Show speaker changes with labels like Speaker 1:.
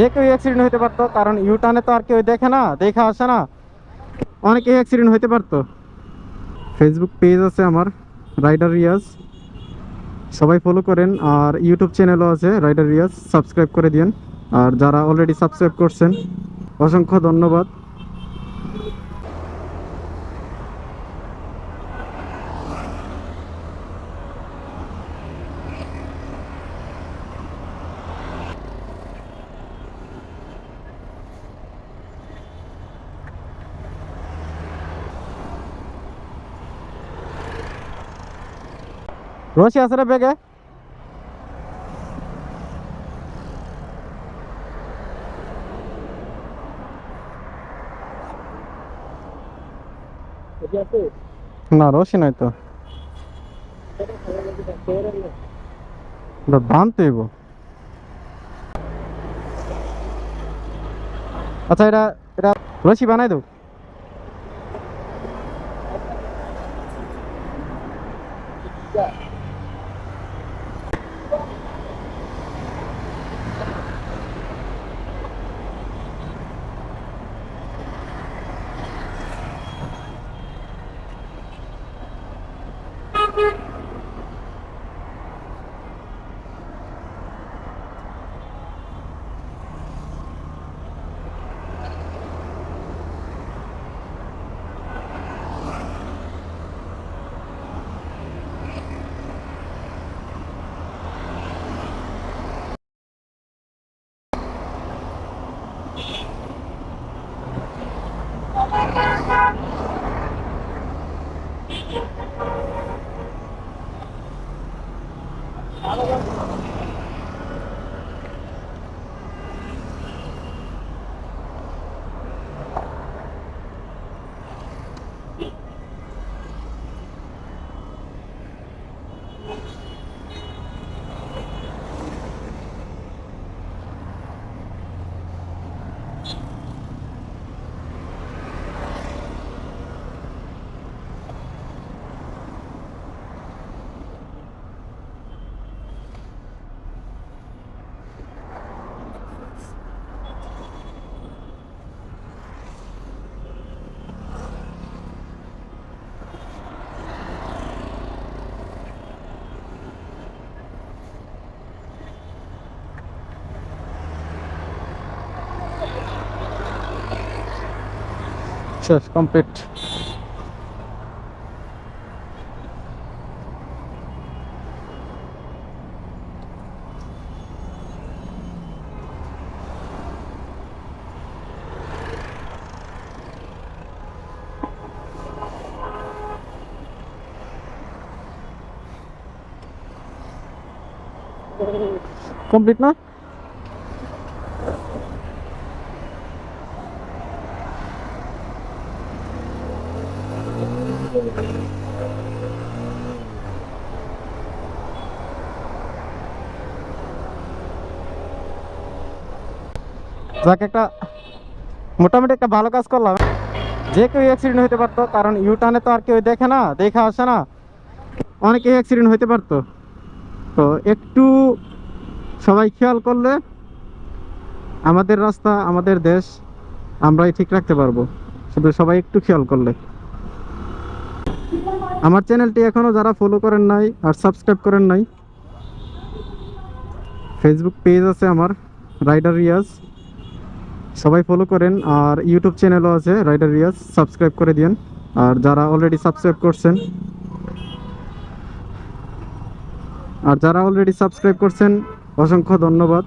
Speaker 1: যে কেউ অ্যাক্সিডেন্ট হতে পারতো, কারণ ইউটার্নে তো আর কেউ দেখে না, দেখা আসে না। অনেকেই অ্যাক্সিডেন্ট হতে পারতো। ফেসবুক পেজ আছে আমার রাইডার রিয়াজ সবাই ফলো করেন, আর ইউটিউব চ্যানেলও আছে রাইডার রিয়াজ সাবস্ক্রাইব করে দিন আর যারা অলরেডি সাবস্ক্রাইব করছেন, অসংখ্য ধন্যবাদ। রশি আছে রে বেগে না রশি নাই তো। বানতে হইব। আচ্ছা এটা এটা রশি বানাই দেব うん。শেষ কমপ্লিট কমপ্লিট না যাক, একটা মোটামুটি একটা ভালো কাজ করলাম। যে কেউ অ্যাক্সিডেন্ট হতে পারতো, কারণ ইউটার্নে তো আর কেউ দেখে না, দেখা আসে না। অনেকেই অ্যাক্সিডেন্ট হতে পারতো। তো একটু সবাই খেয়াল করলে আমাদের রাস্তা, আমাদের দেশ, আমরাই ঠিক রাখতে পারব। শুধু সবাই একটু খেয়াল করলে। আমার চ্যানেলটি এখনও যারা ফলো করেন নাই আর সাবস্ক্রাইব করেন নাই ফেসবুক পেজ আছে আমার রাইডার রিয়াজ সবাই ফলো করেন আর ইউটিউব চ্যানেলও আছে রাইডার রিয়াজ সাবস্ক্রাইব করে দিন আর যারা অলরেডি সাবস্ক্রাইব করছেন, আর যারা অলরেডি সাবস্ক্রাইব করছেন, অসংখ্য ধন্যবাদ।